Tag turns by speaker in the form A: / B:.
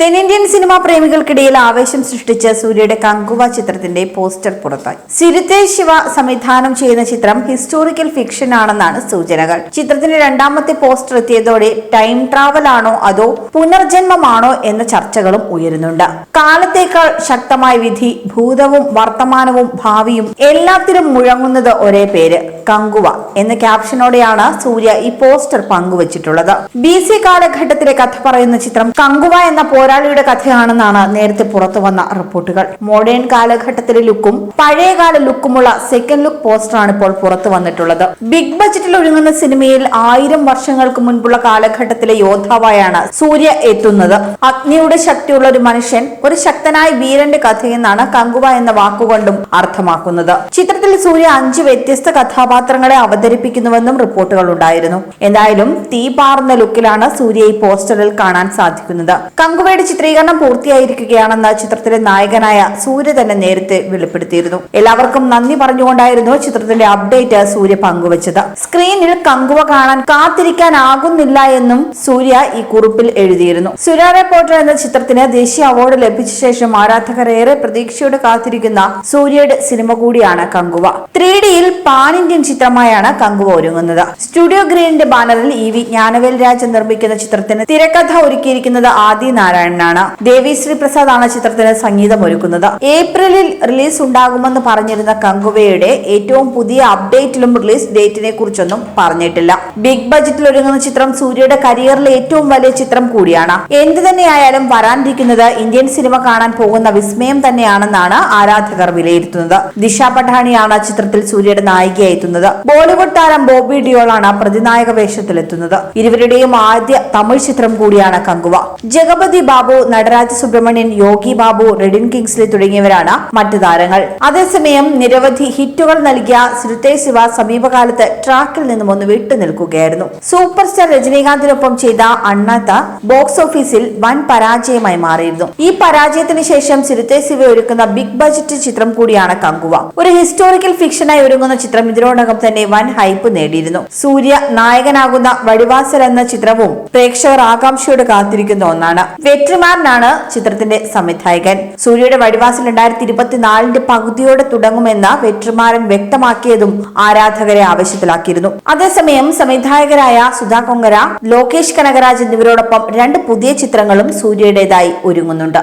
A: തെന്നിന്ത്യൻ സിനിമാ പ്രേമികൾക്കിടയിൽ ആവേശം സൃഷ്ടിച്ച സൂര്യയുടെ കങ്കുവ ചിത്രത്തിന്റെ പോസ്റ്റർ പുറത്തായി. സിരുത്തെ ശിവ സംവിധാനം ചെയ്യുന്ന ചിത്രം ഹിസ്റ്റോറിക്കൽ ഫിക്ഷൻ ആണെന്നാണ് സൂചനകൾ. ചിത്രത്തിന്റെ രണ്ടാമത്തെ പോസ്റ്റർ എത്തിയതോടെ ടൈം ട്രാവൽ ആണോ അതോ പുനർജന്മമാണോ എന്ന ചർച്ചകളും ഉയരുന്നുണ്ട്. കാലത്തേക്കാൾ ശക്തമായ വിധി ഭൂതവും വർത്തമാനവും ഭാവിയും എല്ലാത്തിനും മുഴങ്ങുന്നത് ഒരേ പേര്. കങ്കുവ എന്ന ക്യാപ്ഷനോടെയാണ് സൂര്യ ഈ പോസ്റ്റർ പങ്കുവച്ചിട്ടുള്ളത്. ബി സി കാലഘട്ടത്തിലെ കഥ പറയുന്ന ചിത്രം കങ്കുവ എന്ന പോരാളിയുടെ കഥയാണെന്നാണ് നേരത്തെ പുറത്തു വന്ന റിപ്പോർട്ടുകൾ. മോഡേൺ കാലഘട്ടത്തിലെ ലുക്കും പഴയകാല ലുക്കുമുള്ള സെക്കൻഡ് ലുക്ക് പോസ്റ്റർ ആണ് ഇപ്പോൾ പുറത്തു വന്നിട്ടുള്ളത്. ബിഗ് ബജറ്റിൽ ഒരുങ്ങുന്ന സിനിമയിൽ ആയിരം വർഷങ്ങൾക്ക് മുൻപുള്ള കാലഘട്ടത്തിലെ യോദ്ധാവായാണ് സൂര്യ എത്തുന്നത്. അഗ്നിയുടെ ശക്തിയുള്ള ഒരു മനുഷ്യൻ ഒരു ശക്തനായ വീരന്റെ കഥയെന്നാണ് കങ്കുവ എന്ന വാക്കുകൊണ്ടും അർത്ഥമാക്കുന്നത്. ചിത്രത്തിൽ സൂര്യ അഞ്ച് വ്യത്യസ്ത കഥാപാത്രങ്ങളെ അവതരിപ്പിക്കുന്നുവെന്നും റിപ്പോർട്ടുകൾ ഉണ്ടായിരുന്നു. എന്തായാലും തീ പാർന്ന ലുക്കിലാണ് സൂര്യ ഈ പോസ്റ്ററിൽ കാണാൻ സാധിക്കുന്നത്. കങ്കുവയുടെ ചിത്രീകരണം പൂർത്തിയായിരിക്കുകയാണെന്ന് ചിത്രത്തിലെ നായകനായ സൂര്യ തന്നെ നേരത്തെ വെളിപ്പെടുത്തിയിരുന്നു. എല്ലാവർക്കും നന്ദി പറഞ്ഞുകൊണ്ടായിരുന്നു ചിത്രത്തിന്റെ അപ്ഡേറ്റ് സൂര്യ പങ്കുവച്ചത്. സ്ക്രീനിൽ കങ്കുവ കാണാൻ കാത്തിരിക്കാനാകുന്നില്ല എന്നും സൂര്യ ഈ കുറിപ്പിൽ എഴുതിയിരുന്നു. സുര റിപ്പോർട്ടർ എന്ന ചിത്രത്തിന് ദേശീയ അവാർഡ് ലഭിച്ച ശേഷം ആരാധകർ ഏറെ പ്രതീക്ഷയോടെ കാത്തിരിക്കുന്ന സൂര്യയുടെ സിനിമ കൂടിയാണ് കങ്കുവ. ത്രീ ഡിയിൽ പാൻ ഇന്ത്യൻ ചിത്രമായാണ് കങ്കുവ ഒരുങ്ങുന്നത്. സ്റ്റുഡിയോ ഗ്രീനിന്റെ ബാനറിൽ ഇ വി ജ്ഞാനവേൽ രാജ് നിർമ്മിക്കുന്ന ചിത്രത്തിന് തിരക്കഥ ഒരുക്കിയിരിക്കുന്നത് ആദി നാരായണനാണ്. ദേവിശ്രീ പ്രസാദ് ആണ് ചിത്രത്തിന് സംഗീതം ഒരുക്കുന്നത്. ഏപ്രിലിൽ റിലീസ് ഉണ്ടാകുമെന്ന് പറഞ്ഞിരുന്ന കങ്കുവയുടെ ഏറ്റവും പുതിയ അപ്ഡേറ്റിലും റിലീസ് ഡേറ്റിനെ കുറിച്ചൊന്നും പറഞ്ഞിട്ടില്ല. ബിഗ് ബജറ്റിൽ ഒരുങ്ങുന്ന ചിത്രം സൂര്യയുടെ കരിയറിലെ ഏറ്റവും വലിയ ചിത്രം കൂടിയാണ്. എന്ത് തന്നെയായാലും വരാനിരിക്കുന്നത് ഇന്ത്യൻ സിനിമ കാണാൻ പോകുന്ന വിസ്മയം തന്നെയാണെന്നാണ് ആരാധകർ വിലയിരുത്തുന്നത്. ദിശ പഠാണിയാണ് ചിത്രത്തിൽ സൂര്യയുടെ നായികയായി എത്തുന്നത് ബോളിവുഡ് താരം ബോബി ഡിയോളാണ് പ്രതിനായക വേഷത്തിലെത്തുന്നത്. ഇരുവരുടെയും ആദ്യ തമിഴ് ചിത്രം കൂടിയാണ് കങ്കുവ. ജഗപതി ബാബു നടരാജ സുബ്രഹ്മണ്യൻ യോഗി ബാബു റെഡിൻ കിങ്സ്ലി തുടങ്ങിയവരാണ് മറ്റു താരങ്ങൾ. അതേസമയം നിരവധി ഹിറ്റുകൾ നൽകിയ ശ്രുതേ ശിവ സമീപകാലത്ത് ട്രാക്കിൽ നിന്നും ഒന്ന് വിട്ടു നിൽക്കുകയായിരുന്നു. സൂപ്പർ സ്റ്റാർ രജനീകാന്തിനൊപ്പം ചെയ്ത അണ്ണാത്ത ബോക്സ് ഓഫീസിൽ വൻ പരാജയമായി മാറിയിരുന്നു. ഈ പരാജയത്തിന് ശേഷം സിരുത്തെ ശിവ ഒരുക്കുന്ന ബിഗ് ബജറ്റ് ചിത്രം കൂടിയാണ് കങ്കുവ. ഒരു ഹിസ്റ്റോറിക്കൽ ഫിക്ഷനായി ഒരുങ്ങുന്ന ചിത്രം ഇതിനോടകം തന്നെ വൻ ഹൈപ്പ് നേടിയിരുന്നു. സൂര്യ നായകനാകുന്ന വടിവാസൽ എന്ന ചിത്രവും പ്രേക്ഷകർ ആകാംക്ഷയോട് കാത്തിരിക്കുന്ന ഒന്നാണ്. വെട്രിമാരനാണ് ചിത്രത്തിന്റെ സംവിധായകൻ. സൂര്യയുടെ വടിവാസൽ രണ്ടായിരത്തി ഇരുപത്തിനാലിന്റെ പകുതിയോടെ തുടങ്ങുമെന്ന് വെട്രിമാരൻ വ്യക്തമാക്കിയതും ആരാധകരെ ആവശ്യത്തിലാക്കിയിരുന്നു അതേസമയം സംവിധായകരായ സുധാ കൊങ്കര ലോകേഷ് കനകരാജ് എന്നിവരോടൊപ്പം രണ്ട് പുതിയ ചിത്രങ്ങളും സൂര്യയുടേതായി ഒരുങ്ങുന്നുണ്ട്.